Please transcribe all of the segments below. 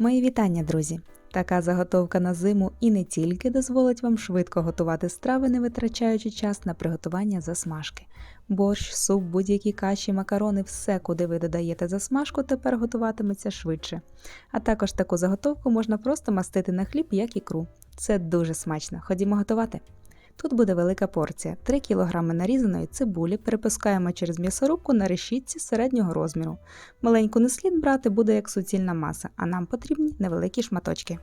Мої вітання, друзі! Така заготовка на зиму і не тільки дозволить вам швидко готувати страви, не витрачаючи час на приготування засмажки. Борщ, суп, будь-які каші, макарони, все, куди ви додаєте засмажку, тепер готуватиметься швидше. А також таку заготовку можна просто мастити на хліб, як ікру. Це дуже смачно. Ходімо готувати. Тут буде велика порція 3 кг нарізаної цибулі перепускаємо через м'ясорубку на решітці середнього розміру. Маленьку не слід брати буде як суцільна маса, а нам потрібні невеликі шматочки.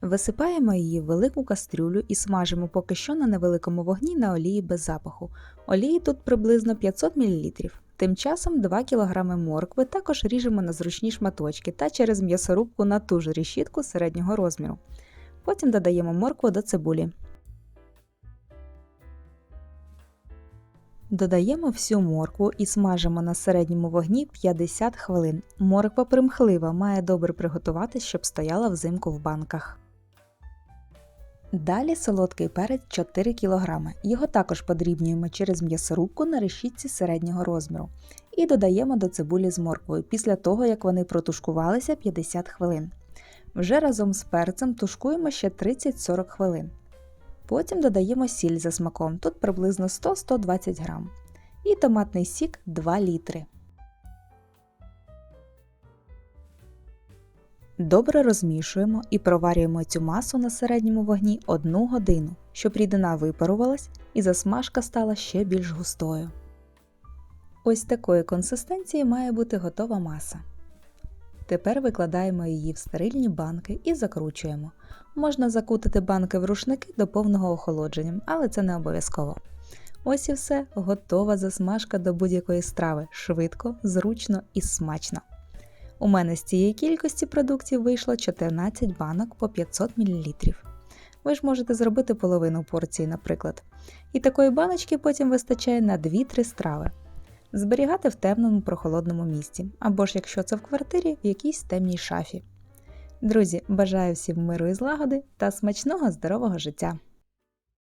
Висипаємо її в велику кастрюлю і смажимо поки що на невеликому вогні на олії без запаху. Олії тут приблизно 500 мл. Тим часом 2 кг моркви також ріжемо на зручні шматочки та через м'ясорубку на ту ж решітку середнього розміру. Потім додаємо моркву до цибулі. Додаємо всю моркву і смажимо на середньому вогні 50 хвилин. Морква примхлива, має добре приготуватись, щоб стояла взимку в банках. Далі солодкий перець 4 кг. Його також подрібнюємо через м'ясорубку на решітці середнього розміру. І додаємо до цибулі з морквою після того, як вони протушкувалися 50 хвилин. Вже разом з перцем тушкуємо ще 30-40 хвилин. Потім додаємо сіль за смаком, тут приблизно 100-120 грам. І томатний сік 2 літри. Добре розмішуємо і проварюємо цю масу на середньому вогні 1 годину, щоб рідина випарувалась і засмажка стала ще більш густою. Ось такої консистенції має бути готова маса. Тепер викладаємо її в стерильні банки і закручуємо. Можна закутати банки в рушники до повного охолодження, але це не обов'язково. Ось і все, готова засмажка до будь-якої страви, швидко, зручно і смачно. У мене з цієї кількості продуктів вийшло 14 банок по 500 мл. Ви ж можете зробити половину порції, наприклад. І такої баночки потім вистачає на 2-3 страви. Зберігати в темному прохолодному місці, або ж якщо це в квартирі, в якійсь темній шафі. Друзі, бажаю всім миру і злагоди та смачного здорового життя!